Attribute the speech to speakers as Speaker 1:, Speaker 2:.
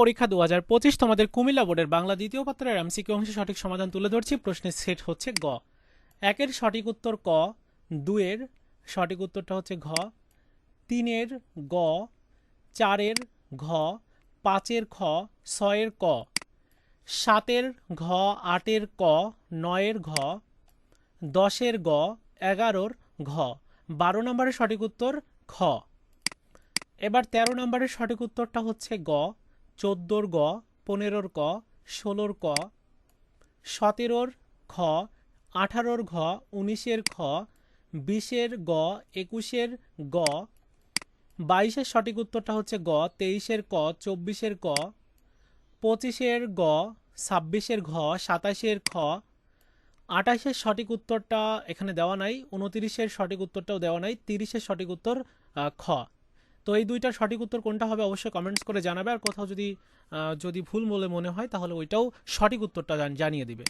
Speaker 1: পরীক্ষা দু হাজার পঁচিশ। তোমাদের কুমিল্লা বোর্ডের বাংলা দ্বিতীয় পত্রের এমসিকিউ অংশে সঠিক সমাধান তুলে ধরছি। প্রশ্নের সেট হচ্ছে গ। একের সঠিক উত্তর ক, দুয়ের সঠিক উত্তরটা হচ্ছে ঘ, তিনের গ, চারের ঘ, পাঁচের খ, ছয়ের ক, সাতের ঘ, আটের ক, নয়ের ঘ, দশের গ, এগারোর ঘ। বারো নম্বরের সঠিক উত্তর খ। এবার তেরো নম্বরের সঠিক উত্তরটা হচ্ছে গ। চোদ্দোর গ, পনেরোর ক, ষোলোর ক, সতেরোর খ, আঠারোর ঘ, উনিশের খ, বিশের গ, একুশের গ, বাইশের সঠিক উত্তরটা হচ্ছে গ, তেইশের ক, চব্বিশের ক, পঁচিশের গ, ছাব্বিশের ঘ, সাতাশের খ, আঠাশের সঠিক উত্তরটা এখানে দেওয়া নাই, উনতিরিশের সঠিক উত্তরটাও দেওয়া নাই, তিরিশের সঠিক উত্তর খ। তো এই দুইটার সঠিক উত্তর কোনটা হবে অবশ্যই কমেন্টস করে জানাবে। আর কোথাও যদি যদি ভুল বলে মনে হয়, তাহলে ওইটাও সঠিক উত্তরটা জানিয়ে দিবে।